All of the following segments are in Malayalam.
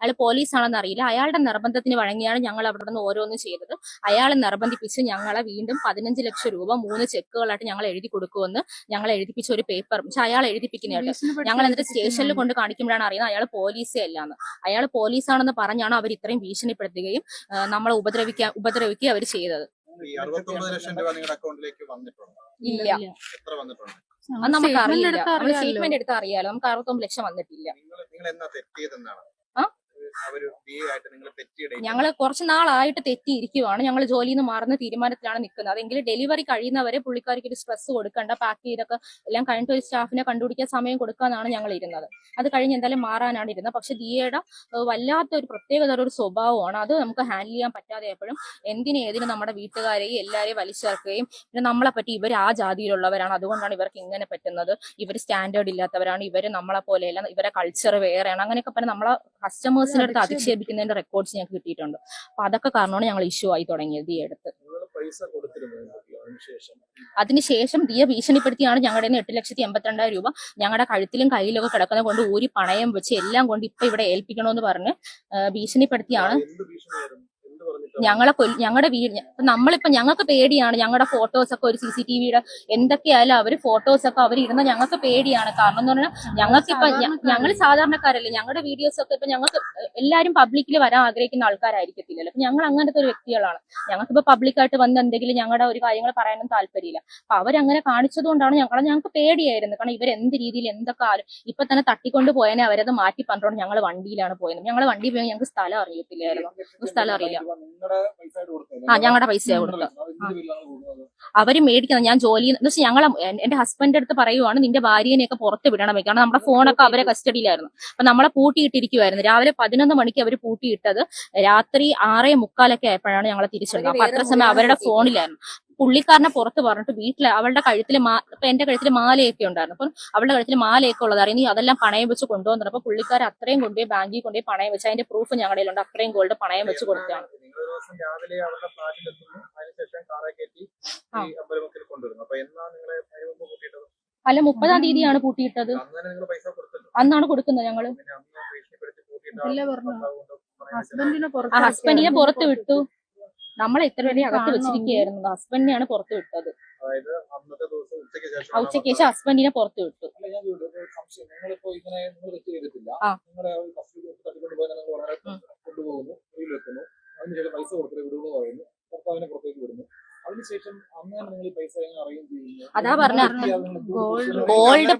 അയാൾ പോലീസ് ആണെന്ന് അറിയില്ല. അയാളുടെ നിർബന്ധത്തിന് വഴങ്ങിയാണ് ഞങ്ങൾ അവിടെ നിന്ന് ഓരോന്നും ചെയ്തത്. അയാളെ നിർബന്ധിപ്പിച്ച് ഞങ്ങളെ വീണ്ടും പതിനഞ്ച് ലക്ഷം രൂപ മൂന്ന് ചെക്കുകളായിട്ട് ഞങ്ങൾ എഴുതി കൊടുക്കുമെന്ന് ഞങ്ങൾ എഴുതിപ്പിച്ച ഒരു പേപ്പർ പക്ഷെ അയാൾ എഴുതിപ്പിക്കുന്നതായിട്ട് ഞങ്ങൾ എന്നിട്ട് സ്റ്റേഷനിൽ കൊണ്ട് കാണിക്കുമ്പോഴാണ് അറിയുന്നത് അയാൾ പോലീസേ അല്ലാന്ന് അയാൾ പോലീസാണെന്ന് പറഞ്ഞാണ് അവർ ഇത്രയും ഭീഷണിപ്പെടുത്തുകയും നമ്മളെ ഉപദ്രവിക്കാൻ ഉപദ്രവിക്കുകയും അവർ ചെയ്തത്. ലക്ഷം രൂപ നിങ്ങളുടെ അക്കൗണ്ടിലേക്ക് വന്നിട്ടുണ്ട്? ഇല്ല. എത്ര വന്നിട്ടുണ്ട്? അത്. സ്റ്റേറ്റ്മെന്റ് എടുത്താൽ അറിയാലോ. നമുക്ക് അറുപത്തൊമ്പത് ലക്ഷം വന്നിട്ടില്ല. നിങ്ങൾ നിങ്ങൾ എന്നാ തെറ്റിയതെന്നാണ്? ഞങ്ങൾ കുറച്ച് നാളായിട്ട് തെറ്റിയിരിക്കുവാണ്. ഞങ്ങൾ ജോലിയിൽ നിന്ന് മാറുന്ന തീരുമാനത്തിലാണ് നിൽക്കുന്നത്. അതെങ്കിൽ ഡെലിവറി കഴിയുന്നവരെ പുള്ളിക്കാർക്ക് ഒരു സ്ട്രെസ് കൊടുക്കണ്ട. പാക്ക് ചെയ്തൊക്കെ എല്ലാം കഴിഞ്ഞിട്ട് ഒരു സ്റ്റാഫിനെ കണ്ടുപിടിക്കാൻ സമയം കൊടുക്കാനാണ് ഞങ്ങൾ ഇരുന്നത്. അത് കഴിഞ്ഞ് എന്തായാലും മാറാനാണ് ഇരുന്നത്. പക്ഷെ ദിയയുടെ വല്ലാത്ത ഒരു പ്രത്യേകത ഒരു സ്വഭാവമാണ്. അത് നമുക്ക് ഹാൻഡിൽ ചെയ്യാൻ പറ്റാതെ എപ്പോഴും എന്തിനും ഏതിനും നമ്മുടെ വീട്ടുകാരെയും എല്ലാവരെയും വലിച്ചേർക്കുകയും പിന്നെ നമ്മളെ പറ്റി ഇവർ ആ ജാതിയിലുള്ളവരാണ്. അതുകൊണ്ടാണ് ഇവർക്ക് ഇങ്ങനെ പറ്റുന്നത്. ഇവർ സ്റ്റാൻഡേർഡ് ഇല്ലാത്തവരാണ്. ഇവർ നമ്മളെ പോലെയല്ല. ഇവരെ കൾച്ചർ വേറെയാണ്. അങ്ങനെയൊക്കെ പറഞ്ഞ് നമ്മളെ കസ്റ്റമേഴ്സിന്റെ അടുത്ത് അധിക്ഷേപിക്കുന്നതിന്റെ റെക്കോർഡ്സ് ഞങ്ങൾക്ക് കിട്ടിയിട്ടുണ്ട്. അപ്പൊ അതൊക്കെ കാരണമാണ് ഞങ്ങൾ ഇഷ്യൂ ആയി തുടങ്ങിയത് ഈ അടുത്ത്. നിങ്ങൾ പൈസ കൊടുത്തിരുന്നു അതിനുശേഷം? ദിയ ഭീഷണിപ്പെടുത്തിയാണ് ഞങ്ങളുടെ എട്ട് ലക്ഷത്തി എൺപത്തിരണ്ടായിരം രൂപ ഞങ്ങളുടെ കഴുത്തിലും കയ്യിലൊക്കെ കിടക്കുന്ന കൊണ്ട് ഊരി പണയം വെച്ച് എല്ലാം കൊണ്ട് ഇപ്പൊ ഇവിടെ ഏൽപ്പിക്കണമെന്ന് പറഞ്ഞ് ഭീഷണിപ്പെടുത്തിയാണ് എന്ത് ഭീഷണിയായിരുന്നു എന്ത് പറഞ്ഞിട്ടാണ് ഞങ്ങളെ ഞങ്ങളുടെ വീട് ഇപ്പൊ നമ്മളിപ്പോ ഞങ്ങൾക്ക് പേടിയാണ്. ഞങ്ങളുടെ ഫോട്ടോസ് ഒക്കെ ഒരു സി സി ടി വിയുടെ എന്തൊക്കെയായാലും അവർ ഫോട്ടോസ് ഒക്കെ അവർ ഇടുന്ന ഞങ്ങൾക്ക് പേടിയാണ്. കാരണം എന്ന് പറഞ്ഞാൽ ഞങ്ങൾക്ക് ഇപ്പൊ ഞങ്ങൾ സാധാരണക്കാരല്ലേ? ഞങ്ങളുടെ വീഡിയോസ് ഒക്കെ ഇപ്പൊ ഞങ്ങൾക്ക് എല്ലാരും പബ്ലിക്കിൽ വരാൻ ആഗ്രഹിക്കുന്ന ആൾക്കാരായിരിക്കത്തില്ലല്ലോ. അപ്പൊ ഞങ്ങൾ അങ്ങനത്തെ ഒരു വ്യക്തികളാണ്. ഞങ്ങൾക്ക് ഇപ്പൊ പബ്ലിക്കായിട്ട് വന്ന് എന്തെങ്കിലും ഞങ്ങളുടെ ഒരു കാര്യങ്ങൾ പറയാനും താല്പര്യമില്ല. അപ്പൊ അവരങ്ങനെ കാണിച്ചതുകൊണ്ടാണ് ഞങ്ങളെ ഞങ്ങൾക്ക് പേടിയായിരുന്നു. കാരണം ഇവർ എന്ത് രീതിയിൽ എന്തൊക്കെ ആരും ഇപ്പൊ തന്നെ തട്ടിക്കൊണ്ട് പോയതിനെ അവരത് മാറ്റി പറഞ്ഞോണ്ട് ഞങ്ങൾ വണ്ടിയിലാണ് പോയത്. ഞങ്ങൾ വണ്ടി പോയി ഞങ്ങൾക്ക് സ്ഥലം അറിയത്തില്ലായിരുന്നു. സ്ഥലം അറിയില്ല. ആ ഞങ്ങളുടെ പൈസ കൊടുത്തത്. അവർ മേടിക്കുന്നത് ഞാൻ ജോലി എന്ന് വെച്ചാൽ ഞങ്ങളെ എന്റെ ഹസ്ബൻഡ് അടുത്ത് പറയുവാണ് നിന്റെ ഭാര്യനെയൊക്കെ പുറത്ത് വിടണം കാരണം നമ്മുടെ ഫോണൊക്കെ അവരെ കസ്റ്റഡിയിലായിരുന്നു അപ്പൊ നമ്മളെ പൂട്ടിയിട്ടിരിക്കുവായിരുന്നു രാവിലെ പതിനൊന്ന് മണിക്ക് അവർ പൂട്ടിയിട്ടത് രാത്രി ആറേ മുക്കാലൊക്കെ ആയപ്പോഴാണ് ഞങ്ങളെ തിരിച്ചിടുന്നത് അപ്പൊ അത്ര സമയം അവരുടെ ഫോണിലായിരുന്നു പുള്ളിക്കാരനെ പുറത്ത് പറഞ്ഞിട്ട് വീട്ടിൽ അവളുടെ കഴുത്തിൽ മാ ഇപ്പൊ എന്റെ കഴുത്തിൽ മാലയൊക്കെ ഉണ്ടായിരുന്നു. അപ്പം അവളുടെ കഴുത്തിൽ മാലയൊക്കെ ഉള്ളത് അറിയാം. നീ അതെല്ലാം പണയം വെച്ച് കൊണ്ടുവന്നിട്ടുണ്ട് അപ്പൊ പുള്ളിക്കാർ അത്രയും കൊണ്ടുപോയി ബാങ്കിൽ കൊണ്ടുപോയി പണയം വെച്ച് അതിന്റെ പ്രൂഫ് ഞങ്ങളുടെ ഉണ്ട് അത്രയും ഗോൾഡ് പണയം വെച്ച് കൊടുത്തതാണ്. ദിവസം രാവിലെ അവരുടെ ഫ്ലാറ്റിൽ എത്തുന്നു. അതിനുശേഷം കാറെ കയറ്റി. ഈ അമ്പലമുക്കിൽ കൊണ്ടുവരുന്നു. അപ്പൊ എന്നാ നിങ്ങളെ അതിമുമ്പ് കൂട്ടിയിട്ടത്? അല്ല മുപ്പതാം തീയതിയാണ് പൂട്ടിയിട്ടത് അന്ന് തന്നെ നിങ്ങൾ പൈസ കൊടുത്തല്ലോ അന്നാണ് കൊടുക്കുന്നത് ഞങ്ങൾ. ഹസ്ബൻഡിനെ പുറത്ത് വിട്ടു. നമ്മളെ ഇത്ര വരെ അകത്ത് വെച്ചിരിക്കുന്നത് വെച്ചിരിക്കുകയായിരുന്നു. ഹസ്ബൻഡിനെയാണ് പുറത്ത് വിട്ടത്. അതായത് അന്നത്തെ ദിവസം ഉച്ചയ്ക്ക് ശേഷം ഉച്ചയ്ക്ക് ശേഷം ഹസ്ബൻഡിനെ പുറത്ത് വിട്ടു. ആ. കൊണ്ടുപോകുന്നു. അതിനുശേഷം പൈസ കൊടുത്തിട്ട് വിടുന്നു പറയുന്നു. ഭർത്താവിനെ പുറത്തേക്ക് വിടുന്നു. അതിനുശേഷം അങ്ങനെ നിങ്ങൾ ഈ പൈസ അറേഞ്ച് അതാ പറഞ്ഞു. ഗോൾഡ്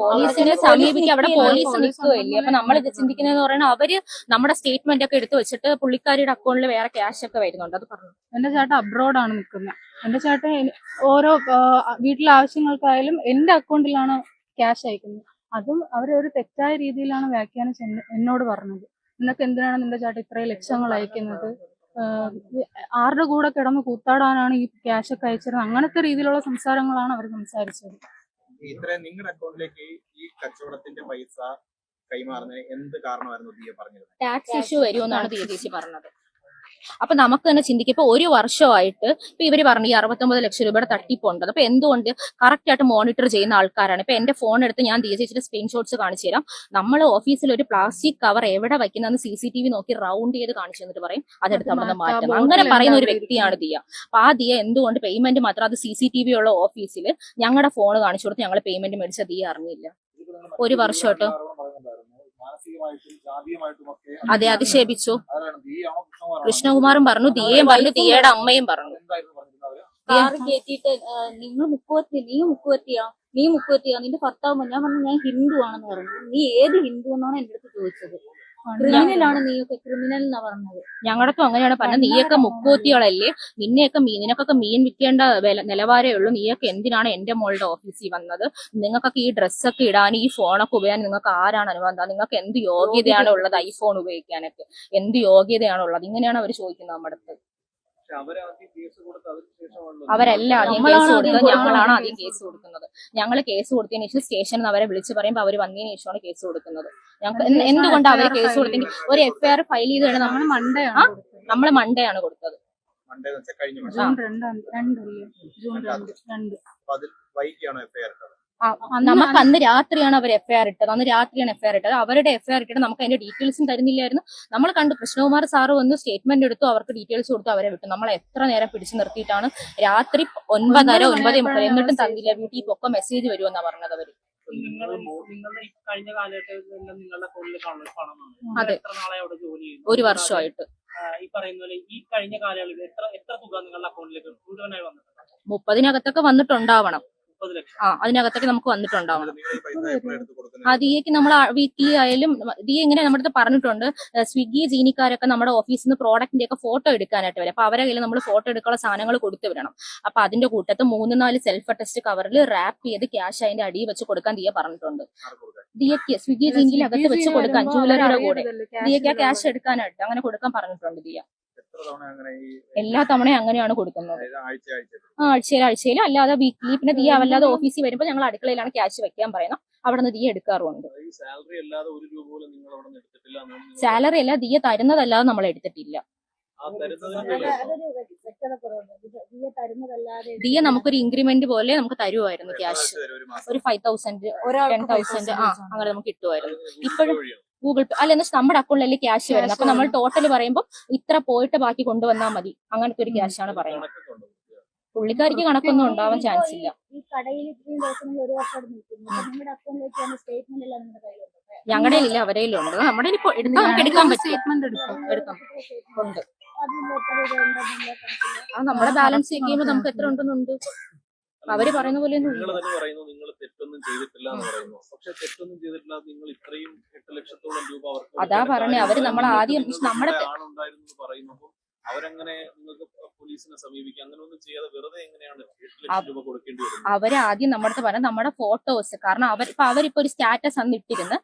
പോലീസിനെ സമീപിക്കുക അവിടെ പോലീസ് നിൽക്കുകയില്ലേ? അപ്പൊ നമ്മൾ ചിന്തിക്കുന്നതെന്ന് പറയുന്നത് അവർ നമ്മുടെ സ്റ്റേറ്റ്മെന്റ് ഒക്കെ എടുത്തു വെച്ചിട്ട് പുള്ളിക്കാരിയുടെ അക്കൗണ്ടിൽ വേറെ ക്യാഷ് ഒക്കെ വരുന്നുണ്ട്. അത് പറഞ്ഞു. എന്റെ ചേട്ടൻ അബ്രോഡാണ് നിൽക്കുന്നത് എന്റെ ചേട്ടൻ ഓരോ വീട്ടിലെ ആവശ്യങ്ങൾക്കായാലും എന്റെ അക്കൗണ്ടിലാണ് ക്യാഷ് അയക്കുന്നത്. അതും അവരൊരു ഒരു തെറ്റായ രീതിയിലാണ് വ്യാഖ്യാനം എന്നോട് പറഞ്ഞത്. നിനക്ക് എന്തിനാണ് നിന്റെ ചേട്ടൻ ഇത്രയും ലക്ഷങ്ങൾ അയക്കുന്നത്? ആരുടെ കൂടെ കിടന്ന് കൂത്താടാനാണ് ഈ ക്യാഷ് ഒക്കെ അയച്ചിരുന്നത്? അങ്ങനത്തെ രീതിയിലുള്ള സംസാരങ്ങളാണ് അവർ സംസാരിച്ചത്. ഇത്രയും നിങ്ങളുടെ അക്കൗണ്ടിലേക്ക് ഈ കച്ചവടത്തിന്റെ പൈസ കൈമാറുന്നതിന് എന്ത് കാരണമായിരുന്നു ദിയ പറഞ്ഞത് ടാക്സ് ഇഷ്യൂ വരുമെന്നാണ് ദി ചേച്ചി പറഞ്ഞത്. അപ്പൊ നമുക്ക് തന്നെ ചിന്തിക്കും. ഇപ്പൊ ഒരു വർഷമായിട്ട് ഇപ്പൊ ഇവർ പറഞ്ഞു ഈ അറുപത്തൊമ്പത് ലക്ഷം രൂപയുടെ തട്ടിപ്പുണ്ട്. അപ്പൊ എന്തുകൊണ്ട് കറക്റ്റ് ആയിട്ട് മോണിറ്റർ ചെയ്യുന്ന ആൾക്കാരാണ്? ഇപ്പൊ എന്റെ ഫോൺ എടുത്ത് ഞാൻ ദി ചേച്ചിയുടെ സ്ക്രീൻഷോട്ട്സ് കാണിച്ചു തരാം. നമ്മൾ ഓഫീസിൽ ഒരു പ്ലാസ്റ്റിക് കവർ എവിടെ വയ്ക്കുന്നതെന്ന് സി സി ടി വി നോക്കി റൗണ്ട് ചെയ്ത് കാണിച്ചു തന്നിട്ട് പറയും. അതെടുത്ത് നമ്മൾ അവിടെ മാറ്റണം അങ്ങനെ പറയുന്ന ഒരു വ്യക്തിയാണ് ദിയ. അപ്പൊ ആ ദിയ എന്തുകൊണ്ട് പേയ്മെന്റ് മാത്രം അത് സി സി ടി വി ഉള്ള ഓഫീസിൽ ഞങ്ങളുടെ ഫോൺ കാണിച്ചു കൊടുത്ത് ഞങ്ങൾ പേയ്മെന്റ് മേടിച്ച ദിയ അറിഞ്ഞില്ല. ഒരു വർഷമായിട്ട്. അതെ അധിക്ഷേപിച്ചു കൃഷ്ണകുമാറും പറഞ്ഞു. ദിയയും പറഞ്ഞു. ദിയയുടെ അമ്മയും പറഞ്ഞു. കാറ് കയറ്റിയിട്ട് നിങ്ങൾ മുക്കുവത്തി നീ മുക്കുവത്തിയാ? നീ മുക്കുവത്തിയാ? നിന്റെ ഭർത്താവ് ഞാൻ പറഞ്ഞു ഞാൻ ഹിന്ദു ആണെന്ന് പറഞ്ഞു. നീ ഏത് ഹിന്ദു എന്നാണ് എന്റെ അടുത്ത് ചോദിച്ചത്. ക്രിമിനൽ ആണ് നീയൊക്കെ ക്രിമിനൽ എന്നാ പറഞ്ഞത്. ഞങ്ങളൊക്കെ അങ്ങനെയാണ്. പറഞ്ഞത് നീയൊക്കെ മുക്കൂത്തികളല്ലേ നിന്നെയൊക്കെ മീൻ നിനക്കൊക്കെ മീൻ വിൽക്കേണ്ട വില നിലവാരമേ ഉള്ളൂ. നീയൊക്കെ എന്തിനാണ് എന്റെ മോളുടെ ഓഫീസിൽ വന്നത്? നിങ്ങൾക്കൊക്കെ ഈ ഡ്രസ്സൊക്കെ ഇടാൻ ഈ ഫോണൊക്കെ ഉപയോഗിക്കാൻ നിങ്ങൾക്ക് ആരാണ് അനുബന്ധം നിങ്ങൾക്ക് എന്ത് യോഗ്യതയാണ് ഉള്ളത് ഐഫോൺ ഉപയോഗിക്കാനൊക്കെ? എന്ത് യോഗ്യതയാണ് ഉള്ളത്? ഇങ്ങനെയാണ് അവർ ചോദിക്കുന്നത് നമ്മുടെ അടുത്ത്. അവരാദ്യം കേസ് കൊടുത്ത് അതിനുശേഷമാണല്ലോ അവരല്ല ആദ്യം നമ്മളാണ് കേസ് കൊടുത്തത് കൊടുക്കുന്നത്. ഞങ്ങളാണ് ആദ്യം കേസ് കൊടുക്കുന്നത്. ഞങ്ങൾ കേസ് കൊടുത്തതിന് ശേഷം സ്റ്റേഷനിൽ നിന്ന് അവരെ വിളിച്ച് പറയുമ്പോൾ അവർ വന്നതിന് ശേഷമാണ് കേസ് കൊടുക്കുന്നത്. ഞങ്ങൾക്ക് എന്ത് എന്തുകൊണ്ട് അവർ കേസ് കൊടുത്തെങ്കിൽ ഒരു എഫ്ഐആർ ഫയൽ ചെയ്ത് കഴിഞ്ഞാൽ നമ്മൾ മൺഡേ ആ? ആണ് കൊടുത്തത്. നമ്മൾ മൺഡേ ആണ് കൊടുത്തത് വെച്ചാൽ കഴിഞ്ഞ ജൂൺ ഇട്ടത് നമുക്ക് അന്ന് രാത്രിയാണ് അവർ എഫ്ഐആർ ഇട്ടത്. അന്ന് രാത്രിയാണ് എഫ്ഐആർ ഇട്ടത്. അവരുടെ എഫ്ഐആർ ഇട്ടിട്ട് നമുക്ക് അതിന്റെ ഡീറ്റെയിൽസും തരുന്നില്ലായിരുന്നു. നമ്മൾ കണ്ടു കൃഷ്ണകുമാർ സാറ് വന്ന് സ്റ്റേറ്റ്മെന്റ് എടുത്തു അവർക്ക് ഡീറ്റെയിൽസ് കൊടുത്തു അവരെ വിട്ടു. നമ്മൾ എത്ര നേരം പിടിച്ചു നിർത്തിയിട്ടാണ് രാത്രി ഒൻപതര ഒൻപത് മുപ്പത് എന്നിട്ടും തന്നില്ല. വീട്ടിൽ പൊക്കെ മെസ്സേജ് വരുമെന്നാ പറഞ്ഞത് അവർ. നിങ്ങൾ നിങ്ങളുടെ കഴിഞ്ഞ കാലഘട്ടത്തിൽ നിങ്ങളുടെ അക്കൗണ്ടിൽ കാണുന്ന അതെ. എത്ര നാളെ അവിടെ ജോലി ചെയ്യുന്നു? ഒരു വർഷമായിട്ട്. ഈ പറയുന്ന പോലെ ഈ കഴിഞ്ഞ കാലയളവിൽ എത്ര എത്ര തുക നിങ്ങളുടെ അക്കൗണ്ടിലേക്ക് മുഴുവനായി വന്നിട്ടുണ്ട്? മുപ്പതിനകത്തൊക്കെ വന്നിട്ടുണ്ടാവണം. ആ അതിനകത്തൊക്കെ നമുക്ക് വന്നിട്ടുണ്ടാവണം ആ ദിയക്ക് നമ്മൾ വീക്കിലി ആയാലും ദിയ ഇങ്ങനെ നമ്മുടെ അടുത്ത് പറഞ്ഞിട്ടുണ്ട് സ്വിഗ്ഗി ജീനിക്കാരൊക്കെ നമ്മുടെ ഓഫീസിൽ നിന്ന് പ്രോഡക്റ്റിന്റെ ഒക്കെ ഫോട്ടോ എടുക്കാനായിട്ട് വരും. അപ്പൊ അവരെ കയ്യിൽ നമ്മൾ ഫോട്ടോ എടുക്കാനുള്ള സാധനങ്ങൾ കൊടുത്തു വിടണം. അപ്പൊ അതിന്റെ കൂട്ടത്ത് മൂന്ന് നാല് സെൽഫ് ടെസ്റ്റ് കവറിൽ റാപ്പ് ചെയ്ത് ക്യാഷ് അതിന്റെ അടിയിൽ വെച്ച് കൊടുക്കാൻ ദിയ പറഞ്ഞിട്ടുണ്ട്. ദിയക്ക് സ്വിഗ്ഗി ജീനിയിൽ അകത്ത് വെച്ച് കൊടുക്കാൻ ജൂലറിയുടെ കൂടെ. ദിയക്ക് ആ ക്യാഷ് എടുക്കാനായിട്ട് അങ്ങനെ കൊടുക്കാൻ പറഞ്ഞിട്ടുണ്ട് ദിയ. എത്ര അങ്ങനെ ഈ എല്ലാ തവണയും അങ്ങനെയാണ് കൊടുക്കുന്നത്. ആഴ്ച ആഴ്ച ആ ആഴ്ചയിൽ ആഴ്ചയിൽ. അല്ലാതെ വീക്കിലി പിന്നെ തീ അല്ലാതെ ഓഫീസിൽ വരുമ്പോൾ ഞങ്ങൾ അടുക്കളയിലാണ് ക്യാഷ് വെക്കാൻ പറയുന്നത്. അവിടെ നിന്ന് തീ എടുക്കാറുണ്ട് സാലറി അല്ലാതെ ഒരു രൂപ പോലും നിങ്ങൾ അവിടെ എടുത്തിട്ടില്ല സാലറി അല്ല തീയ തരുന്നതല്ലാതെ നമ്മൾ എടുത്തിട്ടില്ല. ദിയ തരുന്നതല്ലാതെ ദിയ നമുക്കൊരു ഇൻക്രിമെന്റ് പോലെ നമുക്ക് തരുമായിരുന്നു ക്യാഷ്. ഒരു ഫൈവ് തൗസൻഡ് ടെൻ തൗസൻഡ് ആ അങ്ങനെ നമുക്ക് കിട്ടുമായിരുന്നു ഇപ്പോഴും? ഗൂഗിൾ പേ അല്ല എന്ന് വെച്ചാൽ നമ്മുടെ അക്കൗണ്ടിലല്ലേ ക്യാഷ് വരുന്നത്. അപ്പൊ നമ്മൾ ടോട്ടൽ പറയുമ്പോൾ ഇത്ര പോയിട്ട് ബാക്കി കൊണ്ടുവന്നാൽ മതി. അങ്ങനത്തെ ഒരു ക്യാഷ് ആണ് പറയുന്നത്. പുള്ളിക്കാരിക്ക് കണക്കൊന്നും ഉണ്ടാവാൻ ചാൻസ് ഇല്ല. ഞങ്ങളുടെ ഇല്ല അവരെ ഉണ്ട്? നമ്മുടെ ഇപ്പൊ എടുക്കാൻ നമുക്ക് എടുക്കാൻ പറ്റും. സ്റ്റേറ്റ്മെന്റ് എടുക്കാം. എടുക്കാം. ഉണ്ട്. ആ നമ്മുടെ ബാലൻസ് ചെക്ക് ചെയ്യുമ്പോൾ നമുക്ക് എത്ര ഉണ്ടെന്നുണ്ട്? അവർ പറയുന്ന പോലെ നിങ്ങൾ തന്നെ പറയുന്നു നിങ്ങൾ തെറ്റൊന്നും ചെയ്തിട്ടില്ല എന്ന് പറയുന്നു. പക്ഷെ തെറ്റൊന്നും ചെയ്തിട്ടില്ല നിങ്ങൾ ഇത്രയും എട്ട് ലക്ഷത്തോളം രൂപ അവർക്ക് അതാ പറഞ്ഞേ അവർ നമ്മൾ ആദ്യം നമ്മുടെ പറയുന്നു. അവരങ്ങനെ നിങ്ങൾക്ക് പോലീസിനെ സമീപിക്കുക? അങ്ങനെ ഒന്നും ചെയ്യാതെ വെറുതെ എങ്ങനെയാണ് എട്ട് ലക്ഷം രൂപ കൊടുക്കേണ്ടി വരുന്നത്? അവർ ആദ്യം നമ്മുടെ അടുത്ത് പറഞ്ഞ നമ്മുടെ ഫോട്ടോസ് കാരണം അവർ ഇപ്പൊ അവരിപ്പോ ഒരു സ്റ്റാറ്റസ് അന്ന് ഇട്ടിരുന്ന്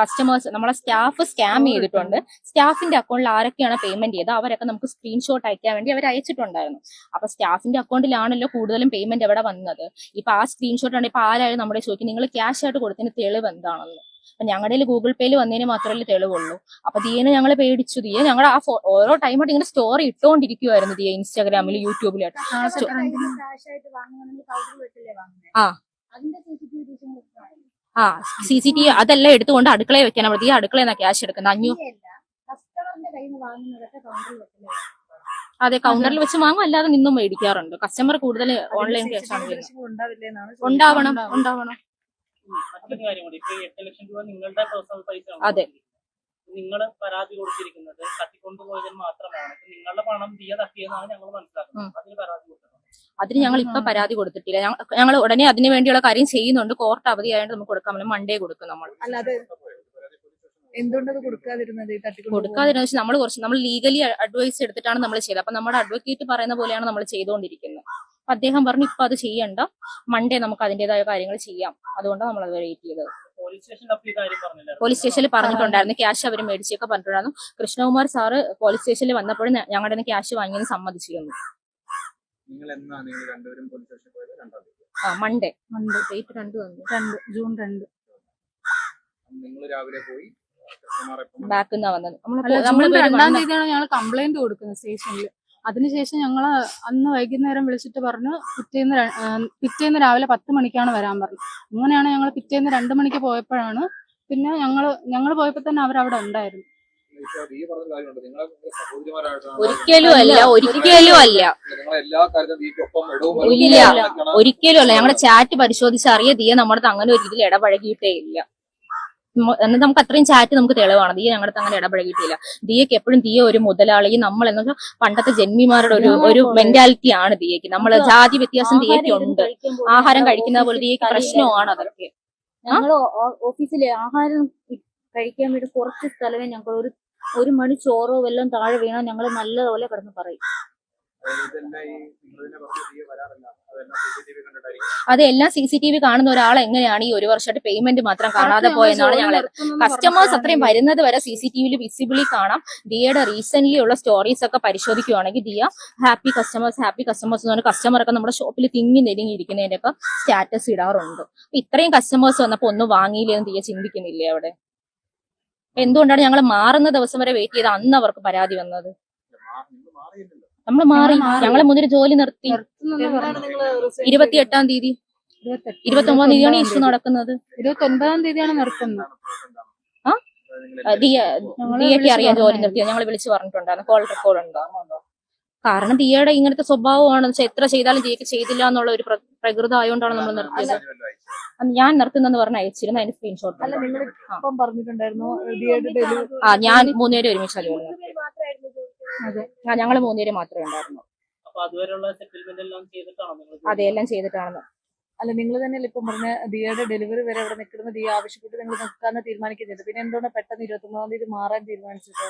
കസ്റ്റമേഴ്സ് നമ്മളെ സ്റ്റാഫ് സ്കാം ചെയ്തിട്ടുണ്ട്. സ്റ്റാഫിന്റെ അക്കൗണ്ടിൽ ആരൊക്കെയാണ് പേയ്മെന്റ് ചെയ്തത് അവരൊക്കെ നമുക്ക് സ്ക്രീൻഷോട്ട് അയക്കാൻ വേണ്ടി അവർ അയച്ചിട്ടുണ്ടായിരുന്നു. അപ്പൊ സ്റ്റാഫിന്റെ അക്കൗണ്ടിലാണല്ലോ കൂടുതലും പേയ്മെന്റ് എവിടെ വന്നത്. ഇപ്പൊ ആ സ്ക്രീൻഷോട്ട് ആണ് ഇപ്പൊ ആരായാലും നമ്മുടെ ചോദിക്കും നിങ്ങൾ ക്യാഷ് ആയിട്ട് കൊടുത്തതിന് തെളിവ് എന്താണെന്ന്? അപ്പൊ ഞങ്ങളുടെ ഗൂഗിൾ പേയിൽ വന്നതിന് മാത്രമല്ലേ തെളിവുള്ളൂ. അപ്പൊ ദിയനെ ഞങ്ങൾ പേടിച്ചു. ദിയ ഞങ്ങൾ ആ ഫോ- ഓരോ ടൈമായിട്ട് ഇങ്ങനെ സ്റ്റോറി ഇട്ടുകൊണ്ടിരിക്കുവായിരുന്നു ദിയ ഇൻസ്റ്റാഗ്രാമിൽ യൂട്യൂബിലായിട്ട് വാങ്ങുന്നത് ആ. അതിന്റെ സി സി ടി വി ആ. സി സി ടി വി അതെല്ലാം എടുത്തുകൊണ്ട് അടുക്കളയിൽ വെക്കാൻ നമ്മൾ ഈ അടുക്കളയിൽ നിന്നാണ് ക്യാഷ് എടുക്കുന്നത് അഞ്ഞു കയ്യിൽ നിന്ന് വാങ്ങുന്നതൊക്കെ കൗണ്ടറിൽ വെച്ചല്ലേ അതെ കൗണ്ടറിൽ വെച്ച് വാങ്ങും. അല്ലാതെ നിന്നും മേടിക്കാറുണ്ട്. കസ്റ്റമർ കൂടുതൽ ഓൺലൈൻ ക്യാഷ് ആണ് ഉണ്ടാവണം. ഉണ്ടാവണം. മറ്റൊരു കാര്യം കൂടി. ഇപ്പൊ ഈ എട്ട് ലക്ഷം രൂപ നിങ്ങളുടെ പേഴ്സണൽ പൈസ അതെ. നിങ്ങൾ പരാതി കൊടുത്തിരിക്കുന്നത് തട്ടിക്കൊണ്ടുപോയതിന് മാത്രമാണ്. നിങ്ങളുടെ പണം ദിയ തട്ടിയെന്നാണ് ഞങ്ങൾ മനസ്സിലാക്കുന്നത് അതിന് പരാതി കൊടുക്കണം അതിന് ഞങ്ങൾ ഇപ്പൊ പരാതി കൊടുത്തിട്ടില്ല. ഞങ്ങൾ ഉടനെ അതിന് വേണ്ടിയുള്ള കാര്യം ചെയ്യുന്നുണ്ട്. കോർട്ട് അവധി അവധിയായിട്ട് നമുക്ക് കൊടുക്കാം. പറ്റും മൺഡേ കൊടുക്കും നമ്മൾ അല്ലാതെ എന്തുകൊണ്ടത് കൊടുക്കാതിരുന്നത് ഈ തട്ടിക്കൊണ്ട് കൊടുക്കാതിരുന്ന വെച്ചാൽ നമ്മൾ കുറച്ച് നമ്മൾ ലീഗലി അഡ്വൈസ് എടുത്തിട്ടാണ് നമ്മൾ ചെയ്തത്. അപ്പൊ നമ്മുടെ അഡ്വക്കേറ്റ് പറയുന്ന പോലെയാണ് നമ്മൾ ചെയ്തുകൊണ്ടിരിക്കുന്നത് അദ്ദേഹം പറഞ്ഞു ഇപ്പൊ അത് ചെയ്യണ്ട. മൺഡേ നമുക്ക് അതിന്റേതായ കാര്യങ്ങൾ ചെയ്യാം. അതുകൊണ്ടാണ് നമ്മൾ അത് വെയിറ്റ് ചെയ്തത് പോലീസ് സ്റ്റേഷനിൽ അപ്പൊ കാര്യം പറഞ്ഞില്ല പോലീസ് സ്റ്റേഷനിൽ പറഞ്ഞിട്ടുണ്ടായിരുന്നു. ക്യാഷ് അവർ മേടിച്ചൊക്കെ പറഞ്ഞിട്ടുണ്ടായിരുന്നു. കൃഷ്ണകുമാർ സാറ് പോലീസ് സ്റ്റേഷനിൽ വന്നപ്പോഴും ഞങ്ങളുടെ നിന്ന് ക്യാഷ് വാങ്ങിയത് സമ്മതിച്ചിരുന്നു. നിങ്ങൾ എന്നാ നിങ്ങൾ രണ്ടുപേരും പോലീസ് സ്റ്റേഷനിൽ പോയത് രണ്ടാം തീയതി? ആ മൺഡേ ഉണ്ട് ഡേറ്റ് രണ്ട് വന്നു. രണ്ട് ജൂൺ രണ്ട്. നിങ്ങൾ രാവിലെ പോയി നിന്നാ വന്നത്. നമ്മൾ നമ്മൾ രണ്ടാം തീയതിയാണ് ഞങ്ങൾ കംപ്ലൈന്റ് കൊടുക്കുന്നത് സ്റ്റേഷനിൽ അതിനുശേഷം ഞങ്ങൾ അന്ന് വൈകുന്നേരം വിളിച്ചിട്ട് പറഞ്ഞു പിറ്റേന്ന് പിറ്റേന്ന് രാവിലെ പത്ത് മണിക്കാണ് വരാൻ പറഞ്ഞു. അങ്ങനെയാണ് ഞങ്ങൾ പിറ്റേന്ന് രണ്ട് മണിക്ക് പോയപ്പോഴാണ് പിന്നെ ഞങ്ങൾ ഞങ്ങൾ പോയപ്പോൾ തന്നെ അവരവിടെ ഉണ്ടായിരുന്നു. ഒരിക്കലും അല്ല ഒരിക്കലും അല്ല. ഒരിക്കലും അല്ല. ഞങ്ങളുടെ ചാറ്റ് പരിശോധിച്ച് അറിയ ദിയ നമ്മുടെ അങ്ങനെ ഒരു ഇതിൽ ഇടപഴകിയിട്ടേ ഇല്ല. എന്നിട്ട് നമുക്ക് അത്രയും ചാറ്റ് നമുക്ക് തെളിവാണ്. ദിയ ഞങ്ങളുടെ അങ്ങനെ ഇടപഴകിയിട്ടില്ല. ദിയക്ക് എപ്പോഴും ദിയ ഒരു മുതലാളി നമ്മൾ എന്ന് വെച്ചാൽ പണ്ടത്തെ ജന്മിമാരുടെ ഒരു ഒരു മെന്റാലിറ്റി ആണ് ദിയക്ക്. നമ്മൾ ജാതി വ്യത്യാസം ദിയക്ക് ഉണ്ട്. ആഹാരം കഴിക്കുന്ന പോലെ ദിയക്ക് പ്രശ്നമാണ് അതൊക്കെ. ഞങ്ങൾ ഓഫീസിലെ ആഹാരം കഴിക്കാൻ വേണ്ടി കുറച്ച് സ്ഥലമേ ഞങ്ങൾ ഒരു ഒരു മണി ചോറോ വല്ലതും താഴെ വീണാൽ ഞങ്ങൾ നല്ലതുപോലെ കിടന്ന് പറയും. അത് എല്ലാം സി സി ടി വി കാണുന്ന ഒരാൾ എങ്ങനെയാണ് ഈ ഒരു വർഷമായിട്ട് പേയ്മെന്റ് മാത്രം കാണാതെ പോയെന്നാണ് ഞങ്ങൾ കസ്റ്റമേഴ്സ് അത്രയും വരുന്നത് വരെ സി സി ടി വിയിൽ വിസിബിളി കാണാം. ദിയയുടെ റീസെന്റ് ഉള്ള സ്റ്റോറീസ് ഒക്കെ പരിശോധിക്കുകയാണെങ്കിൽ Diya happy customers happy customers എന്ന് പറഞ്ഞാൽ കസ്റ്റമർ ഒക്കെ നമ്മുടെ ഷോപ്പിൽ തിങ്ങി നെരുങ്ങി ഇരിക്കുന്നതിന്റെ ഒക്കെ സ്റ്റാറ്റസ് ഇടാറുണ്ട്. അപ്പൊ ഇത്രയും കസ്റ്റമേഴ്സ് വന്നപ്പോ ഒന്നും വാങ്ങിയില്ലെന്ന് ദിയ ചിന്തിക്കുന്നില്ലേ അവിടെ? എന്തുകൊണ്ടാണ് ഞങ്ങൾ മാറുന്ന ദിവസം വരെ വെയിറ്റ് ചെയ്ത് അന്ന് അവർക്ക് പരാതി വന്നത്? മാറിയില്ലല്ലോ. നമ്മൾ മാറി. ഞങ്ങളെ മുന്നിൽ ജോലി നിർത്തി. നിർത്തുന്നെന്ന് പറഞ്ഞു ഇരുപത്തി എട്ടാം തീയതി. ഇരുപത്തി ഒമ്പതാം തീയതിയാണ് ഇഷ്യൂ നടക്കുന്നത്. ഇരുപത്തി ഒൻപതാം തീയതിയാണ് നിർത്തുന്നത്. ആ? ദിയക്ക് അറിയാം ജോലി നിർത്തി നിർത്തിയത് ഞങ്ങൾ വിളിച്ചു പറഞ്ഞിട്ടുണ്ടായിരുന്നു. കോൾ റെക്കോർഡ് ഉണ്ടോ? കാരണം തീയയുടെ ദിയയുടെ ഇങ്ങനത്തെ സ്വഭാവമാണ്. എത്ര ചെയ്താലും ദിയക്ക് ചെയ്തില്ല എന്നുള്ള ഒരു പ്ര- പ്രകൃതം ആയതുകൊണ്ടാണ് നമ്മൾ നിർത്തിയത്. അന്ന് ഞാൻ നിർത്തുന്നെന്ന് പറഞ്ഞ അയച്ചിരുന്നു. അതിന്റെ സ്ക്രീൻഷോട്ട് ആ ഞാൻ മൂന്നുപേരും ഒരുമിച്ച് ജോലി നിർത്തിയത്. ആ ഞങ്ങൾ മൂന്നുപേര് മാത്രമേ ഉണ്ടായിരുന്നു സെറ്റിൽമെന്റ് എല്ലാം ചെയ്തിട്ടാണോ നിങ്ങൾ അതെല്ലാം ചെയ്തിട്ടാണ്. അല്ല നിങ്ങൾ തന്നെ ഇപ്പം പറഞ്ഞ ദിയയുടെ ഡെലിവറി വരെ അവിടെ നിൽക്കുന്ന ദിയ ആവശ്യപ്പെട്ട് നിങ്ങൾ നിൽക്കാന്ന് തീരുമാനിക്കുന്നത്. പിന്നെ എന്തുകൊണ്ട് പെട്ടെന്ന് ഇരുപത്തി ഒന്നാം തീയതി മാറാൻ തീരുമാനിച്ചത്?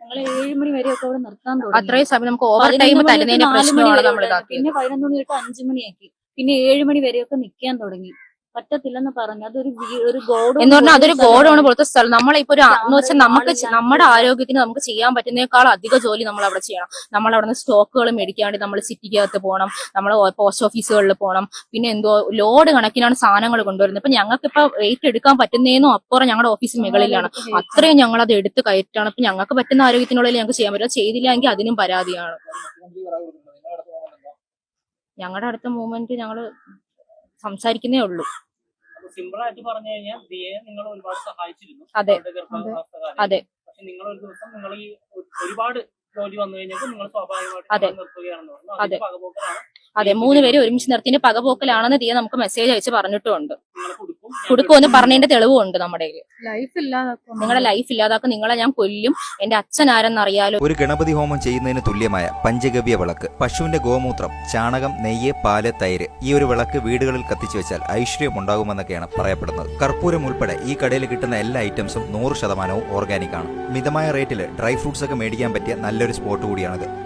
ഞങ്ങൾ ഏഴ് മണി വരെയൊക്കെ അവിടെ നിർത്താൻ തുടങ്ങി. അത്രയും സമയം നമുക്ക് ഓവർ ടൈം മണി തൊട്ട് മണി പ്രശ്നമാണ് വരെ നമ്മൾ ഉണ്ടായിരുന്നു. പിന്നെ പതിനൊന്ന് മണി തൊട്ട് അഞ്ചു മണിയാക്കി. പിന്നെ ഏഴ് മണി വരെയൊക്കെ നിൽക്കാൻ തുടങ്ങി. പറ്റത്തില്ലെന്ന് പറഞ്ഞു. അതൊരു ഒരു ഗോഡ് എന്ന് പറഞ്ഞാൽ അതൊരു ഗോഡാണ് പോലത്തെ സ്ഥലം. നമ്മളിപ്പോ ഒരു എന്ന് വെച്ചാൽ നമുക്ക് നമ്മുടെ ആരോഗ്യത്തിന് നമുക്ക് ചെയ്യാൻ പറ്റുന്നേക്കാൾ അധിക ജോലി നമ്മൾ അവിടെ ചെയ്യണം. നമ്മൾ അവിടെ നിന്ന് സ്റ്റോക്കുകൾ മേടിക്കാണ്ട് നമ്മൾ സിറ്റിക്കകത്ത് പോകണം. നമ്മൾ പോസ്റ്റ് ഓഫീസുകളിൽ പോകണം. പിന്നെ എന്തോ ലോഡ് കണക്കിനാണ് സാധനങ്ങൾ കൊണ്ടുവരുന്നത്. ഇപ്പൊ ഞങ്ങൾക്ക് ഇപ്പൊ വെയിറ്റ് എടുക്കാൻ പറ്റുന്നതിനും അപ്പുറം ഞങ്ങളുടെ ഓഫീസ് മുകളിലാണ്. അത്രയും ഞങ്ങൾ അത് എടുത്ത് കയറ്റാണ്. ഇപ്പൊ ഞങ്ങൾക്ക് പറ്റുന്ന ആരോഗ്യത്തിനുള്ളിൽ ഞങ്ങൾക്ക് ചെയ്യാൻ പറ്റും. ചെയ്തില്ലെങ്കിൽ അതിനും പരാതിയാണ്. ഞങ്ങളുടെ അടുത്ത മൂവ്മെന്റ് ഞങ്ങൾ സംസാരിക്കുന്നേ ഉള്ളൂ. സിമ്പിൾ ആയിട്ട് പറഞ്ഞു കഴിഞ്ഞാൽ ദിയെ നിങ്ങൾ ഒരുപാട് സഹായിച്ചിരുന്നു. അതെ. അതെ. പക്ഷെ നിങ്ങൾ ഒരു ദിവസം നിങ്ങൾ ഈ ഒരുപാട് ജോലി വന്നു കഴിഞ്ഞപ്പോൾ നിങ്ങൾ സ്വാഭാവികമായിട്ട് നിർത്തുകയാണെന്ന് പറഞ്ഞു. അതെ. പകപോക്കലാണ്. അതെ. മൂന്ന് പേര് ഒരുമിച്ച് നിർത്തിന്റെ പകപോക്കലാണെന്ന് ദിയ നമുക്ക് മെസ്സേജ് അയച്ച് പറഞ്ഞിട്ടുണ്ട് നിങ്ങൾ കൊടുക്കും ഞാൻ കൊടുക്കുമെന്ന് പറഞ്ഞതിന്റെ തെളിവുണ്ട് നമ്മുടെ ലൈഫ് ഇല്ലാതാക്കും നിങ്ങളുടെ ലൈഫ് ഇല്ലാതാക്കും. നിങ്ങളെ ഞാൻ കൊല്ലും. എന്റെ അച്ഛൻ ആരെന്നറിയാലോ. ഒരു ഗണപതി ഹോമം ചെയ്യുന്നതിന് തുല്യമായ പഞ്ചഗവ്യ വിളക്ക് പശുവിന്റെ ഗോമൂത്രം ചാണകം നെയ്യ് പാൽ തൈര് ഈ ഒരു വിളക്ക് വീടുകളിൽ കത്തിച്ചു വെച്ചാൽ ഐശ്വര്യം ഉണ്ടാകുമെന്നൊക്കെയാണ് പറയപ്പെടുന്നത്. കർപ്പൂരം ഉൾപ്പെടെ ഈ കടയിൽ കിട്ടുന്ന എല്ലാ ഐറ്റംസും നൂറ് ശതമാനവും ഓർഗാനിക് ആണ്. മിതമായ റേറ്റിൽ ഡ്രൈ ഫ്രൂട്ട്സ് ഒക്കെ മേടിക്കാൻ പറ്റിയ നല്ലൊരു സ്പോട്ട് കൂടിയാണിത്.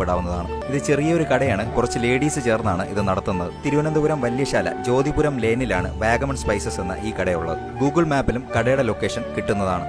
ബന്ധപ്പെടാവുന്നതാണ് ഇത് ചെറിയൊരു കടയാണ്. കുറച്ച് ലേഡീസ് ചേർന്നാണ് ഇത് നടത്തുന്നത്. തിരുവനന്തപുരം വല്യശാല ജ്യോതിപുരം ലേനിലാണ് വാഗമൺ സ്പൈസസ് എന്ന ഈ കടയുള്ളത്. ഗൂഗിൾ മാപ്പിലും കടയുടെ ലൊക്കേഷൻ കിട്ടുന്നതാണ്.